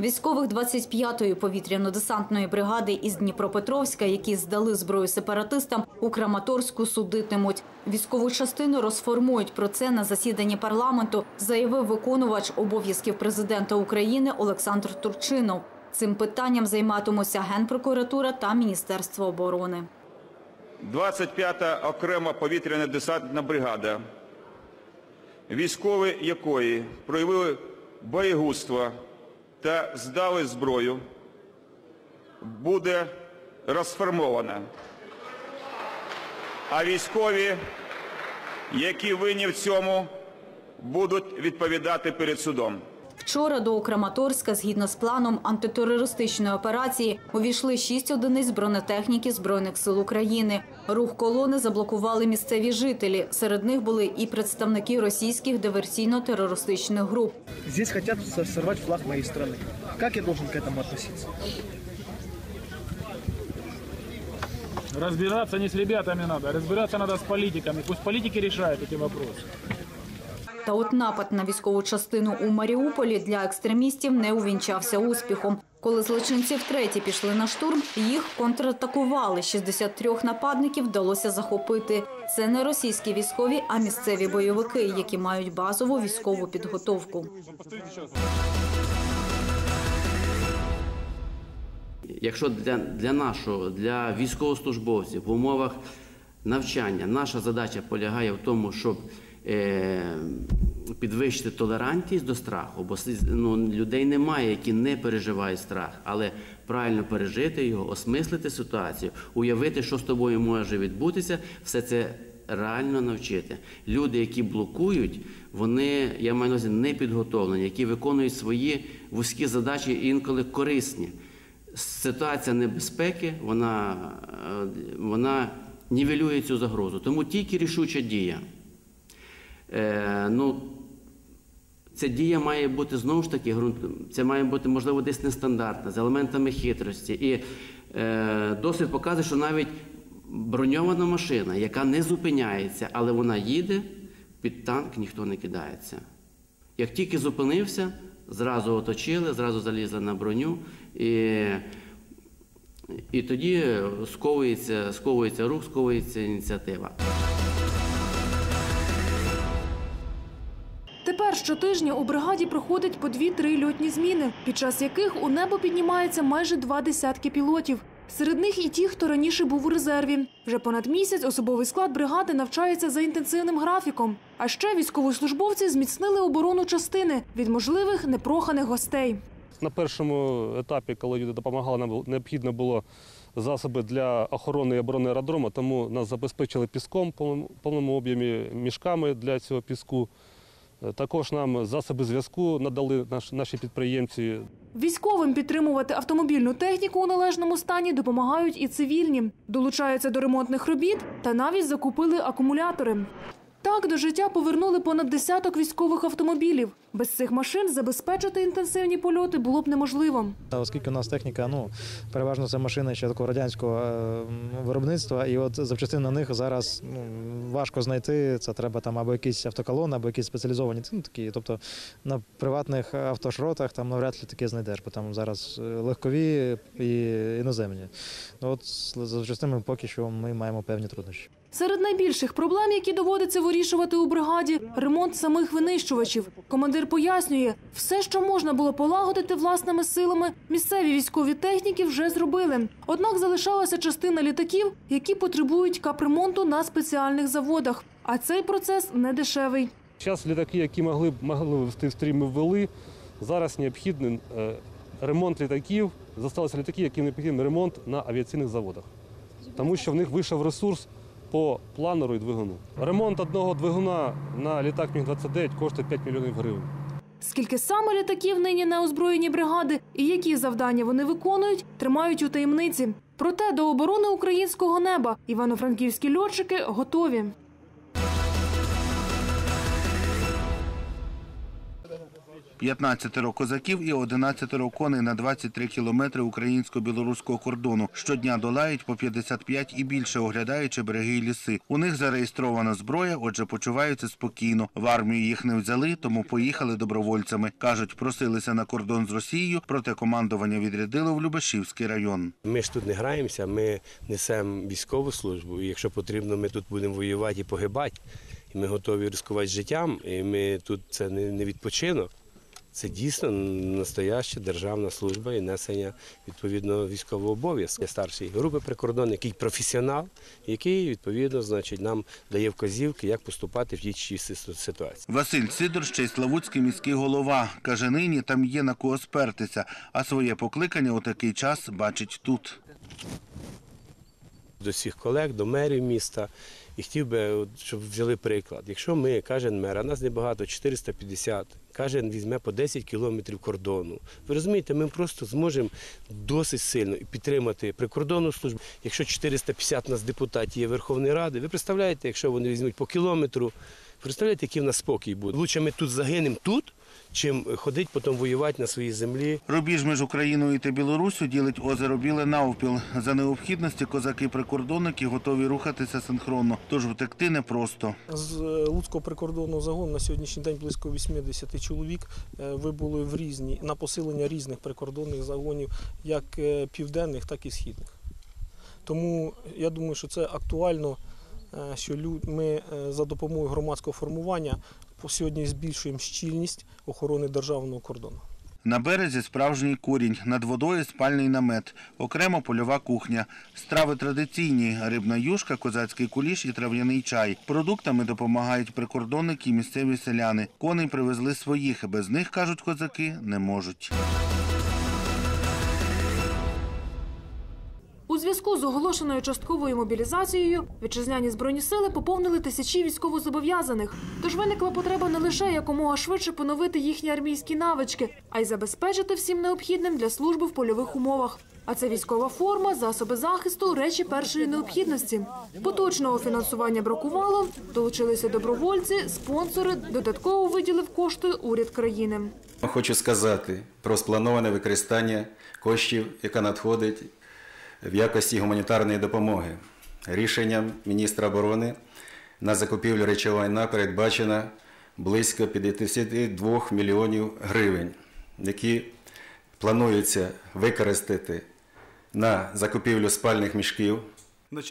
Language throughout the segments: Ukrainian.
Військових 25-ї повітряно-десантної бригади із Дніпропетровська, які здали зброю сепаратистам, у Краматорську судитимуть. Військову частину розформують. Про це на засіданні парламенту заявив виконувач обов'язків президента України Олександр Турчинов. Цим питанням займатимуться Генпрокуратура та Міністерство оборони. 25-та окрема повітряна десантна бригада, військові якої проявили боєгузтво та здали зброю, буде розформована. А військові, які винні в цьому, будуть відповідати перед судом. Вчора до Краматорська, згідно з планом антитерористичної операції, увійшли шість одиниць бронетехніки Збройних сил України. Рух колони заблокували місцеві жителі. Серед них були і представники російських диверсійно-терористичних груп. Здесь хотят со- сорвать флаг моей страны. Как я должен к этому относиться? Разбираться не с ребятами надо, разбираться надо с политиками. Пусть политики решают эти вопросы. Та от напад на військову частину у Маріуполі для екстремістів не увінчався успіхом. Коли злочинці втретє пішли на штурм, їх контратакували. 63 нападників вдалося захопити. Це не російські військові, а місцеві бойовики, які мають базову військову підготовку. Якщо для, для нашого, для військовослужбовців в умовах навчання наша задача полягає в тому, щоб підвищити толерантність до страху, бо ну, людей немає, які не переживають страх, але правильно пережити його, осмислити ситуацію, уявити, що з тобою може відбутися, все це реально навчити. Люди, які блокують, вони, я маю на увазі, не підготовлені, які виконують свої вузькі задачі інколи корисні ситуація небезпеки, вона, е, вона нівелює цю загрозу. Тому тільки рішуча дія. Е, ну, ця дія має бути знову ж таки це має бути, можливо, десь нестандартна, з елементами хитрості. І е, досвід показує, що навіть броньована машина, яка не зупиняється, але вона їде, під танк ніхто не кидається. Як тільки зупинився, зразу оточили, зразу залізли на броню, і, і тоді сковується, сковується рух, сковується ініціатива. Тепер щотижня у бригаді проходить по дві-три льотні зміни, під час яких у небо піднімається майже два десятки пілотів. Серед них і ті, хто раніше був у резерві. Вже понад місяць особовий склад бригади навчається за інтенсивним графіком. А ще військовослужбовці зміцнили оборону частини від можливих непроханих гостей. На першому етапі, коли люди допомагали, нам необхідно було засоби для охорони і оборони аеродрому, тому нас забезпечили піском повному об'ємі мішками для цього піску. Е, Також нам засоби зв'язку надали наші підприємці. Військовим підтримувати автомобільну техніку у належному стані допомагають і цивільні. Долучаються до ремонтних робіт та навіть закупили акумулятори. Так до життя повернули понад десяток військових автомобілів. Без цих машин забезпечити інтенсивні польоти було б неможливо. Та Оскільки у нас техніка, ну переважно це машини ще такого радянського е, виробництва, і от запчастин на них зараз ну, важко знайти. Це треба там або якісь автоколони, або якісь спеціалізовані ну, такі. Тобто на приватних автошротах там навряд ли таке знайдеш, бо там зараз е, легкові і іноземні. Ну от з запчастинами поки що ми маємо певні труднощі. Серед найбільших проблем, які доводиться вирішувати у бригаді, ремонт самих винищувачів. Командир пояснює, все, що можна було полагодити власними силами, місцеві військові техніки вже зробили. Однак залишалася частина літаків, які потребують капремонту на спеціальних заводах. А цей процес не дешевий. Зараз літаки, які могли б могли ввести в стрій, ми ввели. Зараз необхідний е, ремонт літаків. Залишилися літаки, яким необхідний ремонт на авіаційних заводах, тому що в них вийшов ресурс по планеру і двигуну. Ремонт одного двигуна на літак Міг-29 коштує 5 мільйонів гривень. Скільки саме літаків нині на озброєні бригади і які завдання вони виконують, тримають у таємниці. Проте до оборони українського неба івано-франківські льотчики готові. 15 козаків і 11 коней на 23 кілометри українсько-білоруського кордону. Щодня долають по 55 і більше, оглядаючи береги і ліси. У них зареєстрована зброя, отже, почуваються спокійно. В армію їх не взяли, тому поїхали добровольцями. Кажуть, просилися на кордон з Росією, проте командування відрядило в Любашівський район. Ми ж тут не граємося, ми несемо військову службу. І якщо потрібно, ми тут будемо воювати і погибати. Ми готові ризикувати життям. І ми тут це не відпочинок. Це дійсно настояща державна служба і несення відповідно військового обов'язку. Я старший групи прикордонник, який професіонал, який відповідно значить нам дає вказівки, як поступати в тій чи ситуації. Василь Сидор ще й Славутський міський голова. Каже, нині там є на кого спертися, а своє покликання у такий час бачить тут. до всіх колег, до мерів міста. І хотів би, щоб взяли приклад. Якщо ми, кожен мер, а нас небагато, 450, кожен візьме по 10 кілометрів кордону. Ви розумієте, ми просто зможемо досить сильно підтримати прикордонну службу. Якщо 450 нас депутатів є Верховної Ради, ви представляєте, якщо вони візьмуть по кілометру, представляєте, який в нас спокій буде. Лучше ми тут загинемо тут, чим ходити потім воювати на своїй землі. Рубіж між Україною та Білоруссю ділить озеро Біле навпіл. За необхідності козаки-прикордонники готові рухатися синхронно, тож втекти непросто. З е, Луцького прикордонного загону на сьогоднішній день близько 80 чоловік е, вибули в різні на посилення різних прикордонних загонів, як е, південних, так і східних. Тому я думаю, що це актуально, що ми за допомогою громадського формування сьогодні збільшуємо щільність охорони державного кордону. На березі справжній курінь, над водою спальний намет, окремо польова кухня. Страви традиційні – рибна юшка, козацький куліш і трав'яний чай. Продуктами допомагають прикордонники і місцеві селяни. Коней привезли своїх, без них, кажуть козаки, не можуть. Зв'язку з оголошеною частковою мобілізацією вітчизняні збройні сили поповнили тисячі військовозобов'язаних. Тож виникла потреба не лише якомога швидше поновити їхні армійські навички, а й забезпечити всім необхідним для служби в польових умовах. А це військова форма, засоби захисту, речі першої необхідності. Поточного фінансування бракувало, долучилися добровольці, спонсори, додатково виділив кошти уряд країни. Хочу сказати про сплановане використання коштів, яка надходить в якості гуманітарної допомоги. Рішенням міністра оборони на закупівлю речового майна передбачено близько 52 мільйонів гривень, які планується використати на закупівлю спальних мішків,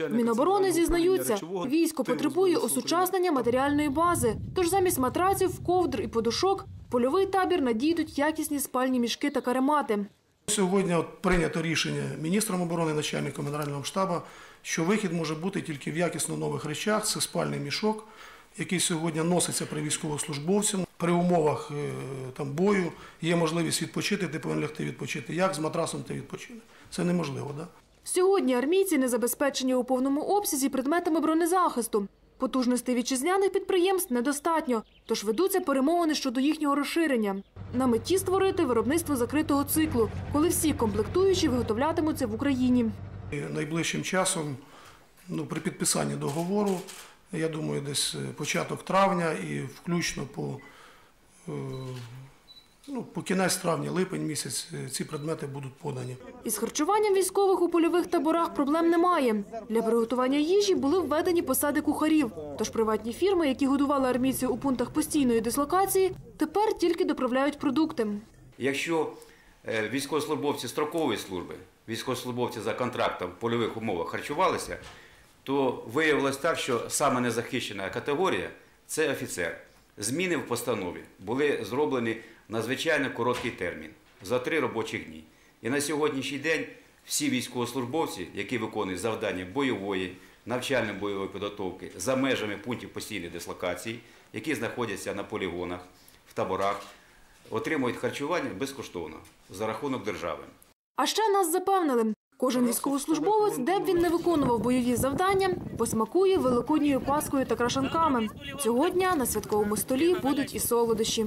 Міноборони зізнаються, військо потребує осучаснення матеріальної бази. Тож замість матраців, ковдр і подушок в польовий табір надійдуть якісні спальні мішки та каремати. Сьогодні от прийнято рішення міністром оборони, начальником генерального штабу, що вихід може бути тільки в якісно нових речах. Це спальний мішок, який сьогодні носиться при військовослужбовцям. При умовах е, там, бою є можливість відпочити, ти повинен лягти відпочити. Як з матрасом ти відпочинеш? Це неможливо. Да? Сьогодні армійці не забезпечені у повному обсязі предметами бронезахисту. Потужностей вітчизняних підприємств недостатньо, тож ведуться перемовини щодо їхнього розширення. На меті створити виробництво закритого циклу, коли всі комплектуючі виготовлятимуться в Україні. Найближчим часом, ну, при підписанні договору, я думаю, десь е, початок травня і включно по, е, ну, по кінець травня, липень місяць е, ці предмети будуть подані. Із харчуванням військових у польових таборах проблем немає. Для приготування їжі були введені посади кухарів. Тож приватні фірми, які годували армійців у пунктах постійної дислокації, тепер тільки доправляють продукти. Якщо е, військовослужбовці строкової служби, військовослужбовці за контрактом в польових умовах харчувалися, то виявилось так, що саме незахищена категорія це офіцер. Зміни в постанові були зроблені надзвичайно короткий термін за три робочих дні. І на сьогоднішній день всі військовослужбовці, які виконують завдання бойової, навчально-бойової підготовки за межами пунктів постійної дислокації, які знаходяться на полігонах, в таборах, отримують харчування безкоштовно за рахунок держави. А ще нас запевнили, кожен військовослужбовець, де б він не виконував бойові завдання, посмакує великодньою паскою та крашанками. Цього дня на святковому столі будуть і солодощі.